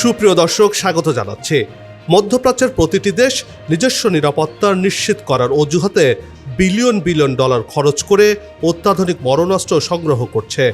সুপ্রিয় দর্শক, স্বাগত জানাচ্ছি। মধ্যপ্রাচ্যের প্রতিটি দেশ নিজস্ব নিরাপত্তা নিশ্চিত করার অজুহাতে বিলিয়ন বিলিয়ন ডলার খরচ করে অত্যাধুনিক মরণাস্ত্র সংগ্রহ করছে।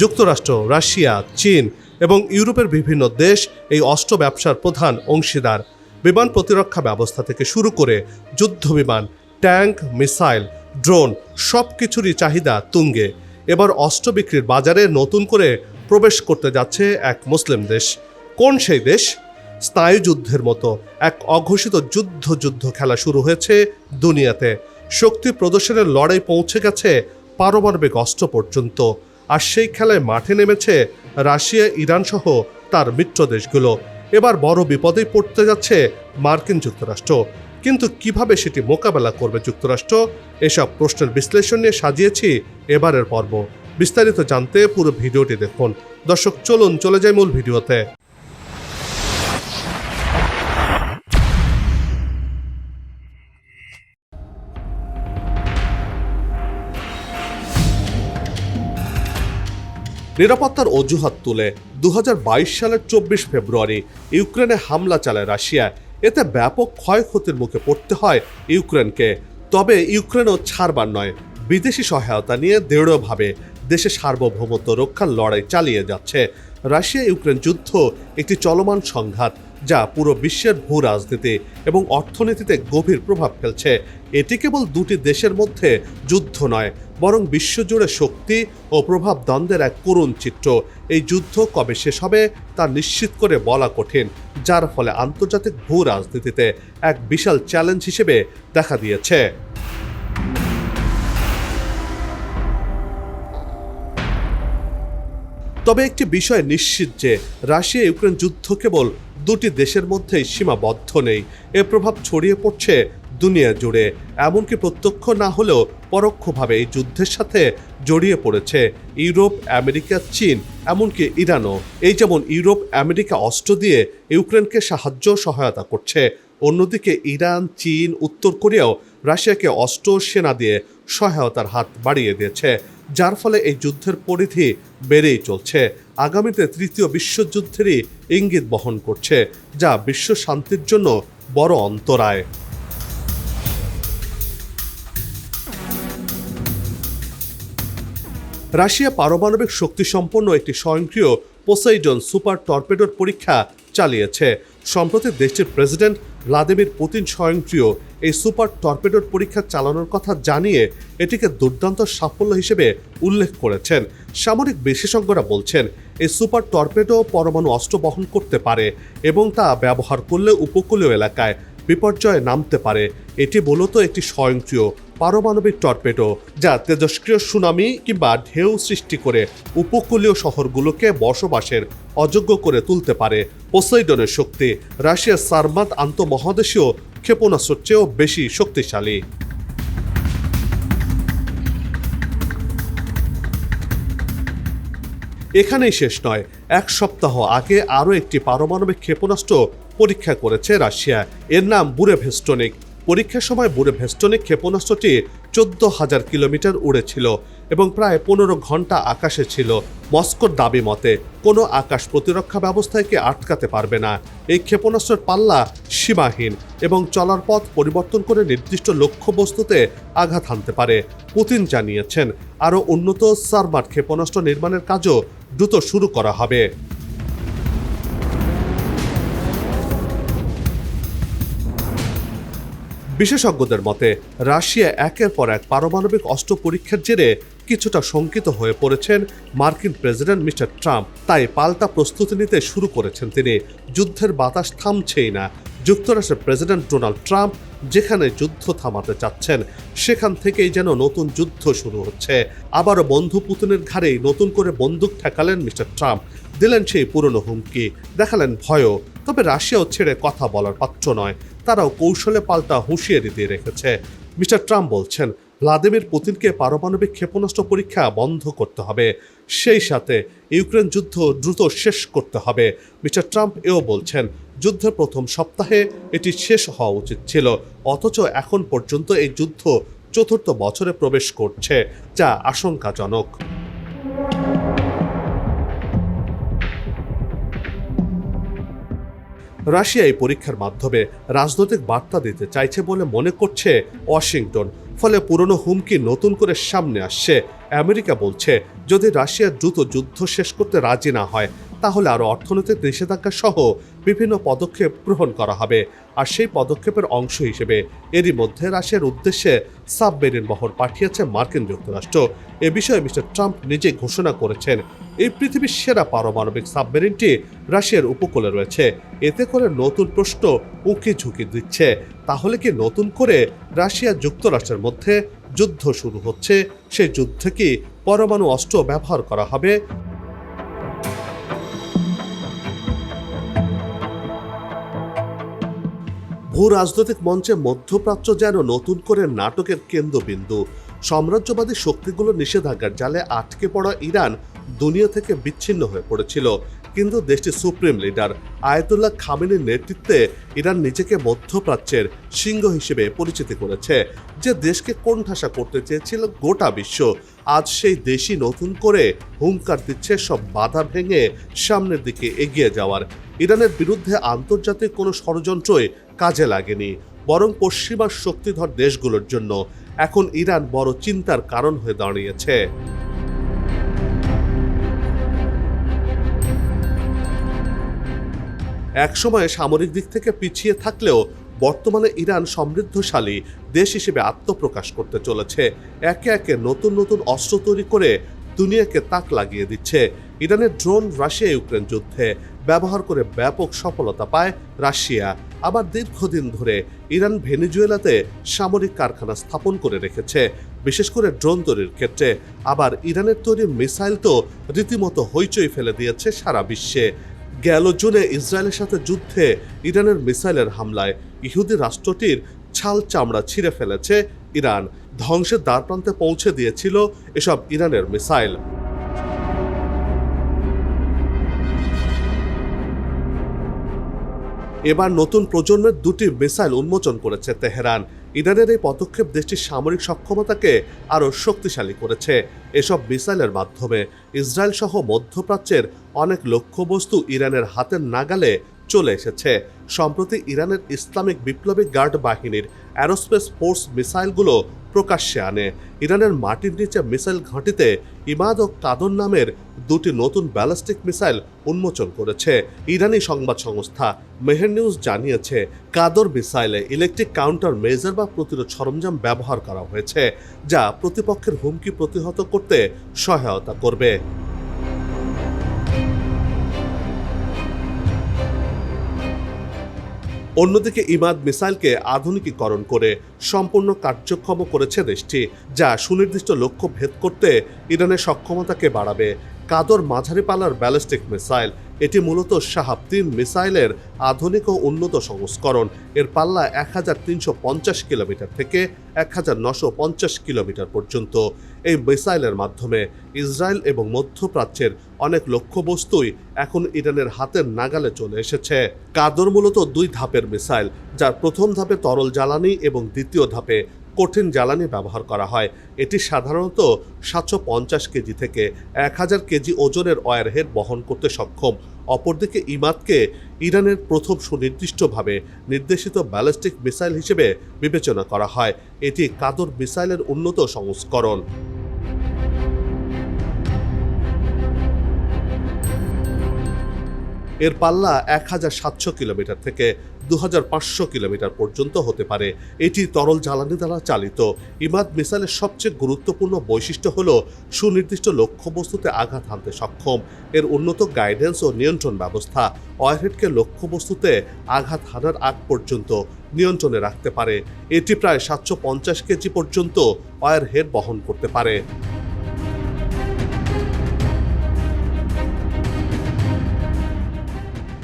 যুক্তরাষ্ট্র, রাশিয়া, চীন এবং ইউরোপের বিভিন্ন দেশ এই অস্ত্র ব্যবসার প্রধান অংশীদার। বিমান প্রতিরক্ষা ব্যবস্থা থেকে শুরু করে যুদ্ধ বিমান, ট্যাঙ্ক, মিসাইল, ড্রোন সব কিছুরই চাহিদা তুঙ্গে। এবার অস্ত্র বিক্রির বাজারে নতুন করে প্রবেশ করতে যাচ্ছে এক মুসলিম দেশ। কোন সেই দেশ? স্নায়ুযুদ্ধের মতো এক অঘোষিত যুদ্ধ যুদ্ধ খেলা শুরু হয়েছে দুনিয়াতে। শক্তি প্রদর্শনের লড়াই পৌঁছে গেছে পারমাণবিক অস্ত্র পর্যন্ত। আর সেই খেলায় মাঠে নেমেছে রাশিয়া, ইরান সহ তার মিত্র দেশগুলো। এবার বড় বিপদেই পড়তে যাচ্ছে মার্কিন যুক্তরাষ্ট্র। কিন্তু কীভাবে সেটি মোকাবেলা করবে যুক্তরাষ্ট্র? এসব প্রশ্নের বিশ্লেষণ নিয়ে সাজিয়েছি এবারের পর্ব। বিস্তারিত জানতে পুরো ভিডিওটি দেখুন। দর্শক, চলুন চলে যাই মূল ভিডিওতে। নিরাপত্তার অজুহাত তুলে দু হাজার বাইশ সালের চব্বিশ ফেব্রুয়ারি ইউক্রেনে হামলা চালায় রাশিয়া। এতে ব্যাপক ক্ষয়ক্ষতির মুখে পড়তে হয় ইউক্রেনকে। তবে ইউক্রেনও ছাড়বার নয়। বিদেশি সহায়তা নিয়ে দৃঢ়ভাবে দেশে সার্বভৌমত্ব রক্ষার লড়াই চালিয়ে যাচ্ছে। রাশিয়া ইউক্রেন যুদ্ধ একটি চলমান সংঘাত যা পুরো বিশ্বের ভূ রাজনীতি এবং অর্থনীতিতে গভীর প্রভাব ফেলছে। এটি কেবল দুটি দেশের মধ্যে যুদ্ধ নয় বরং বিশ্বজুড়ে শক্তি ও প্রভাব দ্বন্দ্বের এক করুণ চিত্র। এই যুদ্ধ কবে শেষ হবে, তা নিশ্চিত করে বলা কঠিন, যার ফলে আন্তর্জাতিক ভূ রাজনীতিতে এক বিশাল চ্যালেঞ্জ হিসেবে দেখা দিয়েছে। তবে একটি বিষয় নিশ্চিত যে রাশিয়া ইউক্রেন যুদ্ধ কেবল দুটি দেশের মধ্যেই সীমাবদ্ধ নেই। এর প্রভাব ছড়িয়ে পড়ছে দুনিয়া জুড়ে, এমনকি প্রত্যক্ষ না হলেও পরোক্ষভাবে এই যুদ্ধের সাথে জড়িয়ে পড়েছে ইউরোপ, আমেরিকা, চীন, এমনকি ইরানও। এই যেমন ইউরোপ, আমেরিকা অস্ত্র দিয়ে ইউক্রেনকে সাহায্য সহায়তা করছে, অন্যদিকে ইরান, চীন, উত্তর কোরিয়াও রাশিয়াকে অস্ত্র সেনা দিয়ে সহায়তার হাত বাড়িয়ে দিয়েছে, যার ফলে এই যুদ্ধের পরিধি বেড়েই চলছে। আগামীতে তৃতীয় বিশ্বযুদ্ধেরই ইঙ্গিত বহন করছে, যা বিশ্ব শান্তির জন্য বড় অন্তরায়। রাশিয়া পারমাণবিক শক্তিসম্পন্ন একটি স্বয়ংক্রিয় পোসাইডন সুপার টর্পেডোর পরীক্ষা চালিয়েছে। সম্প্রতি দেশটির প্রেসিডেন্ট ভ্লাদিমির পুতিন স্বয়ংক্রিয় এই সুপার টর্পেডোর পরীক্ষা চালানোর কথা জানিয়ে এটিকে দুর্দান্ত সাফল্য হিসেবে উল্লেখ করেছেন। সামরিক বিশেষজ্ঞরা বলছেন, এই সুপার টর্পেডো পরমাণু অস্ত্র বহন করতে পারে এবং তা ব্যবহার করলে উপকূলীয় এলাকায় বিপর্যয়ে নামতে পারে। এটি মূলত একটি স্বয়ংক্রিয় পারমাণবিক টর্পেডো, যা তেজস্ক্রিয় সুনামি কিংবা ঢেউ সৃষ্টি করে উপকূলীয় শহরগুলোকে বসবাসের অযোগ্য করে তুলতে পারে। পোসাইডনের শক্তি রাশিয়ার সারমাত আন্তঃমহাদেশীয় ক্ষেপণাস্ত্রের চেয়েও বেশি শক্তিশালী। এখানেই শেষ নয়, এক সপ্তাহ আগে আরও একটি পারমাণবিক ক্ষেপণাস্ত্র পরীক্ষা করেছে রাশিয়া। এর নাম বুরে ভেস্টনিক পরীক্ষার সময় বুড়ে ভেস্টনিক ক্ষেপণাস্ত্রটি চোদ্দ হাজার কিলোমিটার উড়েছিল এবং প্রায় পনেরো ঘণ্টা আকাশে ছিল। মস্কোর দাবি মতে, কোনো আকাশ প্রতিরক্ষা ব্যবস্থায় কি আটকাতে পারবে না। এই ক্ষেপণাস্ত্রের পাল্লা সীমাহীন এবং চলার পথ পরিবর্তন করে নির্দিষ্ট লক্ষ্যবস্তুতে আঘাত হানতে পারে, পুতিন জানিয়েছেন। আরও উন্নত সারমাট ক্ষেপণাস্ত্র নির্মাণের কাজও দ্রুত শুরু করা হবে। বিশেষজ্ঞদের মতে, রাশিয়া একের পর এক পারমাণবিক অস্ত্র পরীক্ষার জেরে কিছুটা শঙ্কিত হয়ে পড়েছেন মার্কিন প্রেসিডেন্ট মিস্টার ট্রাম্প। তাই পাল্টা প্রস্তুতি নিতে শুরু করেছেন তিনি। যুদ্ধের বাতাস থামছেই না। যুক্তরাষ্ট্রের প্রেসিডেন্ট ডোনাল্ড ট্রাম্প যেখানে যুদ্ধ থামাতে চাচ্ছেন, সেখান থেকেই যেন নতুন যুদ্ধ শুরু হচ্ছে। আবারও বন্ধু পুতিনের ঘাড়েই নতুন করে বন্দুক ঠেকালেন মিস্টার ট্রাম্প। দিলেন সেই পুরনো হুমকি। দেখালেন ভয়ও। তবে রাশিয়াও ছেড়ে কথা বলার পাত্র নয়। তারাও কৌশলে পাল্টা হুঁশিয়ারি দিয়ে রেখেছে। মিস্টার ট্রাম্প বলছেন, ভ্লাদিমির পুতিনকে পারমাণবিক ক্ষেপণাস্ত্র পরীক্ষা বন্ধ করতে হবে। সেই সাথে ইউক্রেন যুদ্ধ দ্রুত শেষ করতে হবে। মিস্টার ট্রাম্প এও বলছেন, যুদ্ধের প্রথম সপ্তাহে এটি শেষ হওয়া উচিত ছিল। অথচ এখন পর্যন্ত এই যুদ্ধ চতুর্থ বছরে প্রবেশ করছে, যা আশঙ্কাজনক। রাশিয়া এই পরীক্ষার মাধ্যমে রাজনৈতিক বার্তা দিতে চাইছে বলে মনে করছে ওয়াশিংটন। ফলে পুরনো হুমকি নতুন করে সামনে আসছে। আমেরিকা বলছে, যদি রাশিয়া দ্রুত যুদ্ধ শেষ করতে রাজি না হয়, তাহলে আরও অর্থনৈতিক নিষেধাজ্ঞা সহ বিভিন্ন পদক্ষেপ গ্রহণ করা হবে। আর সেই পদক্ষেপের অংশ হিসেবে এরই মধ্যে রাশিয়ার উদ্দেশ্যে সাবমেরিন বহর পাঠিয়েছে মার্কিন যুক্তরাষ্ট্র। এ বিষয়ে মিস্টার ট্রাম্প নিজে ঘোষণা করেছেন। এই পৃথিবীর সেরা পারমাণবিক সাবমেরিনটি রাশিয়ার উপকূলে রয়েছে। এতে করে নতুন প্রশ্ন উঁকি ঝুঁকি দিচ্ছে। তাহলে কি নতুন করে রাশিয়া যুক্তরাষ্ট্রের মধ্যে যুদ্ধ শুরু হচ্ছে? সেই যুদ্ধে কি পরমাণু অস্ত্র ব্যবহার করা হবে? ভূ রাজনৈতিক মঞ্চে মধ্যপ্রাচ্য যেন নতুন করে নাটকের কেন্দ্রবিন্দু। সাম্রাজ্যবাদী শক্তিগুলো নিষেধাজ্ঞার জালে আটকে পড়া ইরান দুনিয়া থেকে বিচ্ছিন্ন হয়ে পড়েছিল। কিন্তু দেশটির সুপ্রিম লিডার আয়তুল্লাহ খামেনির নেতৃত্বে ইরান নিজেকে মধ্যপ্রাচ্যের সিংহ হিসেবে পরিচিতি করেছে, যে দেশকে কোণঠাসা করতে চেয়েছিল গোটা বিশ্ব। আজ সেই দেশই নতুন করে হুঙ্কার দিচ্ছে সব বাধা ভেঙে সামনের দিকে এগিয়ে যাওয়ার। ইরানের বিরুদ্ধে আন্তর্জাতিক কোনো ষড়যন্ত্রই কাজে লাগেনি, বরং পশ্চিমা শক্তিধর দেশগুলোর জন্য। এখন ইরান বড় চিন্তার কারণ হয়ে দাঁড়িয়েছে। একসময় সামরিক দিক থেকে পিছিয়ে থাকলেও বর্তমানে ইরান সমৃদ্ধশালী দেশ হিসেবে আত্মপ্রকাশ করতে চলেছে। একে একে নতুন নতুন অস্ত্র তৈরি করে দুনিয়াকে তাক লাগিয়ে দিচ্ছে। ইরানের ড্রোন রাশিয়া ইউক্রেন যুদ্ধে ব্যবহার করে ব্যাপক সফলতা পায় রাশিয়া। আবার দীর্ঘদিন ধরে ইরান ভেনিজুয়েলাতে সামরিক কারখানা স্থাপন করে রেখেছে, বিশেষ করে ড্রোন তৈরির ক্ষেত্রে। আবার ইরানের তৈরি মিসাইল তো রীতিমতো হইচই ফেলে দিয়েছে সারা বিশ্বে। গেল জুনে ইসরায়েলের সাথে যুদ্ধে ইরানের মিসাইলের হামলায় ইহুদি রাষ্ট্রটির ছাল চামড়া ছিঁড়ে ফেলেছে ইরান। ধ্বংসের দ্বারপ্রান্তে পৌঁছে দিয়েছিল এসব ইরানের মিসাইল। এবার নতুন প্রজন্মের দুটি মিসাইল উন্মোচন করেছে তেহরান। ইরানের এই পদক্ষেপ দেশটির সামরিক সক্ষমতাকে আরও শক্তিশালী করেছে। এসব মিসাইলের মাধ্যমে ইসরায়েল সহ মধ্যপ্রাচ্যের অনেক লক্ষ্যবস্তু ইরানের হাতের নাগালে চলে এসেছে। সম্প্রতি ইরানের ইসলামিক বিপ্লবী গার্ড বাহিনীর অ্যারোস্পেস ফোর্স মিসাইলগুলো প্রকাশ্যে আনে। ইরানের মাটির নিচে মিসাইল ঘাঁটিতে ইমাদ ও কাদর নামের দুটি নতুন ব্যালিস্টিক মিসাইল উন্মোচন করেছে। ইরানি সংবাদ সংস্থা মেহের নিউজ জানিয়েছে, কাদর মিসাইলে ইলেকট্রিক কাউন্টার মেজার বা প্রতিরোধ সরঞ্জাম ব্যবহার করা হয়েছে, যা প্রতিপক্ষের হুমকি প্রতিহত করতে সহায়তা করবে। অন্যদিকে ইমাদ মিসাইলকে আধুনিকীকরণ করে সম্পূর্ণ কার্যক্ষম করেছে দেশটি, যা সুনির্দিষ্ট লক্ষ্য ভেদ করতে ইরানের সক্ষমতাকে বাড়াবে। কাদর মাঝারি পালার ব্যালিস্টিক মিসাইল এটি মূলত শাহাব তিন মিসাইলের আধুনিক ও উন্নত সংস্করণ। এর পাল্লা এক হাজার তিনশো পঞ্চাশ কিলোমিটার থেকে এক হাজার নশো পঞ্চাশ কিলোমিটার পর্যন্ত। এই মিসাইলের মাধ্যমে ইসরায়েল এবং মধ্যপ্রাচ্যের অনেক লক্ষ্যবস্তুই এখন ইরানের হাতের নাগালে চলে এসেছে। কাদর মূলত দুই ধাপের মিসাইল, যার প্রথম ধাপে তরল জ্বালানি এবং দ্বিতীয় ধাপে কঠিন জ্বালানি ব্যবহার করা হয়। এটি সাধারণত সাতশো পঞ্চাশ কেজি থেকে এক হাজার কেজি ওজনের ওয়ারহেড বহন করতে সক্ষম। অপরদিকে ইমাদকে ইরানের প্রথম সুনির্দিষ্টভাবে নির্দেশিত ব্যালিস্টিক মিসাইল হিসেবে বিবেচনা করা হয়। এটি কাদর মিসাইলের উন্নত সংস্করণ। এর পাল্লা এক হাজার সাতশো কিলোমিটার থেকে দু হাজার পাঁচশো কিলোমিটার পর্যন্ত হতে পারে। এটি তরল জ্বালানি দ্বারা চালিত। ইমাদ মিসাইলের সবচেয়ে গুরুত্বপূর্ণ বৈশিষ্ট্য হল সুনির্দিষ্ট লক্ষ্যবস্তুতে আঘাত হানতে সক্ষম। এর উন্নত গাইডেন্স ও নিয়ন্ত্রণ ব্যবস্থা ওয়ারহেডকে লক্ষ্যবস্তুতে আঘাত হানার আগ পর্যন্ত নিয়ন্ত্রণে রাখতে পারে। এটি প্রায় সাতশো পঞ্চাশ কেজি পর্যন্ত ওয়ারহেড বহন করতে পারে।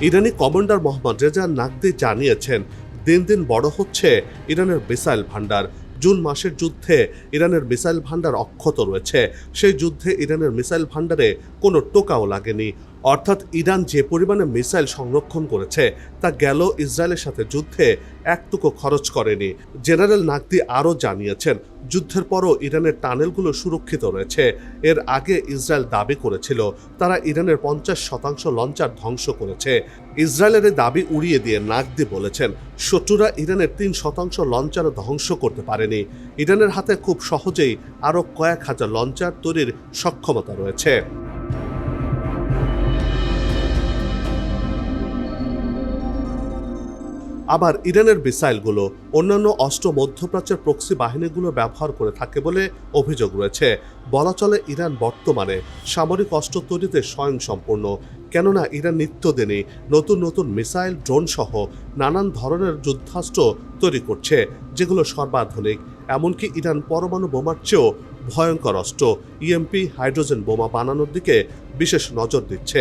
ইরানি কমান্ডার মোহাম্মদ রেজা নাকদি জানিয়েছেন, দিন দিন বড় হচ্ছে ইরানের মিসাইল ভাণ্ডার। জুন মাসের যুদ্ধে ইরানের মিসাইল ভাণ্ডার অক্ষত রয়েছে। সেই যুদ্ধে ইরানের মিসাইল ভাণ্ডারে কোনো টোকাও লাগেনি। অর্থাৎ ইরান যে পরিমাণে মিসাইল সংরক্ষণ করেছে, তা গেল ইসরায়েলের সাথে যুদ্ধে একটুকু খরচ করেনি। জেনারেল নাকদি আরও জানিয়েছেন যুদ্ধের পরও ইরানের টানেলগুলো সুরক্ষিত রয়েছে। এর আগে ইসরায়েল দাবি করেছিল, তারা ইরানের পঞ্চাশ শতাংশ লঞ্চার ধ্বংস করেছে। ইসরায়েলের দাবি উড়িয়ে দিয়ে নাকদি বলেছেন, শত্রুরা ইরানের তিন শতাংশ লঞ্চার ধ্বংস করতে পারেনি। ইরানের হাতে খুব সহজেই আরও কয়েক হাজার লঞ্চার তৈরির সক্ষমতা রয়েছে। আবার ইরানের মিসাইলগুলো অন্যান্য অস্ত্র মধ্যপ্রাচ্যের প্রক্সি বাহিনীগুলো ব্যবহার করে থাকে বলে অভিযোগ রয়েছে। বলা চলে ইরান বর্তমানে সামরিক অস্ত্র তৈরিতে স্বয়ংসম্পূর্ণ, কেননা ইরান নিত্যদিনই নতুন নতুন মিসাইল ড্রোন সহ নানান ধরনের যুদ্ধাস্ত্র তৈরি করছে, যেগুলো সর্বাধুনিক। এমনকি ইরান পরমাণু বোমার চেয়েও ভয়ঙ্কর অস্ত্র ইএমপি হাইড্রোজেন বোমা বানানোর দিকে বিশেষ নজর দিচ্ছে।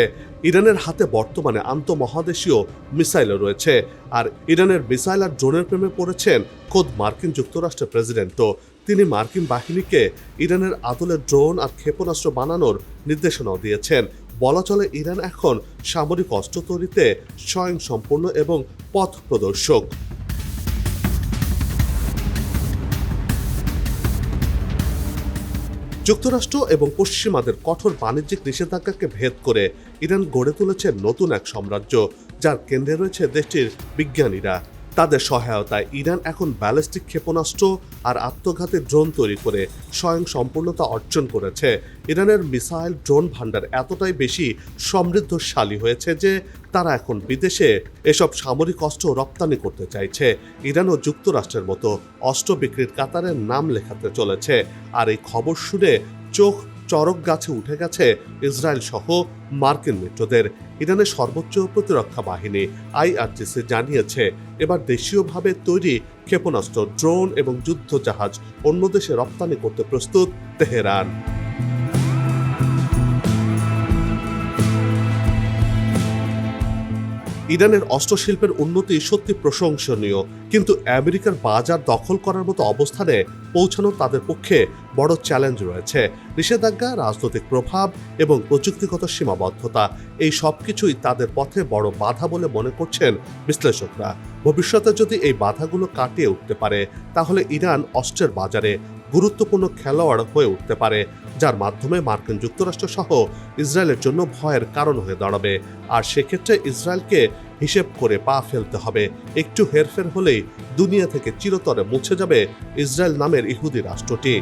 ইরানের হাতে বর্তমানে আন্তঃমহাদেশীয় মিসাইলও রয়েছে। আর ইরানের মিসাইল আর ড্রোনের প্রেমে পড়েছেন খোদ মার্কিন যুক্তরাষ্ট্রের প্রেসিডেন্টও। তিনি মার্কিন বাহিনীকে ইরানের আদলে ড্রোন আর ক্ষেপণাস্ত্র বানানোর নির্দেশনাও দিয়েছেন। বলা চলে ইরান এখন সামরিক অস্ত্র তৈরিতে স্বয়ংসম্পূর্ণ এবং পথ প্রদর্শক। যুক্তরাষ্ট্র এবং পশ্চিমাদের কঠোর বাণিজ্যিক নিষেধাজ্ঞাকে ভেদ করে ইরান গড়ে তুলেছে নতুন এক সাম্রাজ্য, যার কেন্দ্রে রয়েছে দেশটির বিজ্ঞানীরা। তাদের সহায়তায় ইরান এখন ব্যালিস্টিক ক্ষেপণাস্ত্র আর আত্মঘাতী ড্রোন তৈরি করে স্বয়ং সম্পূর্ণতা অর্জন করেছে। ইরানের মিসাইল ড্রোন ভান্ডার এতটাই বেশি সমৃদ্ধশালী হয়েছে যে তারা এখন বিদেশে এসব সামরিক অস্ত্র রপ্তানি করতে চাইছে। ইরান ও যুক্তরাষ্ট্রের মতো অস্ত্র বিক্রির কাতারে নাম লেখাতে চলেছে। আর এই খবর শুনে চোখ চরক গাছে উঠে গেছে ইসরায়েল সহ মার্কিন মিত্রদের। ইরানের সর্বোচ্চ প্রতিরক্ষা বাহিনী আইআরজিসি জানিয়েছে, এবার দেশীয়ভাবে তৈরি ক্ষেপণাস্ত্র, ড্রোন এবং যুদ্ধ জাহাজ অন্য দেশে রপ্তানি করতে প্রস্তুত তেহরান। ইরানের অস্ত্রশিল্পের উন্নতি সত্যি প্রশংসনীয়, কিন্তু আমেরিকার বাজার দখল করার মতো অবস্থানে পৌঁছানো তাদের পক্ষে বড় চ্যালেঞ্জ রয়েছে। নিষেধাজ্ঞা, রাজনৈতিক প্রভাব এবং প্রযুক্তিগত সীমাবদ্ধতা, এই সব কিছুই তাদের পথে বড় বাধা বলে মনে করছেন বিশ্লেষকরা। ভবিষ্যতে যদি এই বাধাগুলো কাটিয়ে উঠতে পারে, তাহলে ইরান অস্ত্রের বাজারে গুরুত্বপূর্ণ খেলোয়াড় হয়ে উঠতে পারে, যার মাধ্যমে মার্কিন যুক্তরাষ্ট্র সহ ইসরায়েলের জন্য ভয়ের কারণ হয়ে দাঁড়াবে। আর সেক্ষেত্রে ইসরায়েলকে হিসেব করে পা ফেলতে হবে। একটু হেরফের হলেই দুনিয়া থেকে চিরতরে মুছে যাবে ইসরায়েল নামের ইহুদি রাষ্ট্রটি।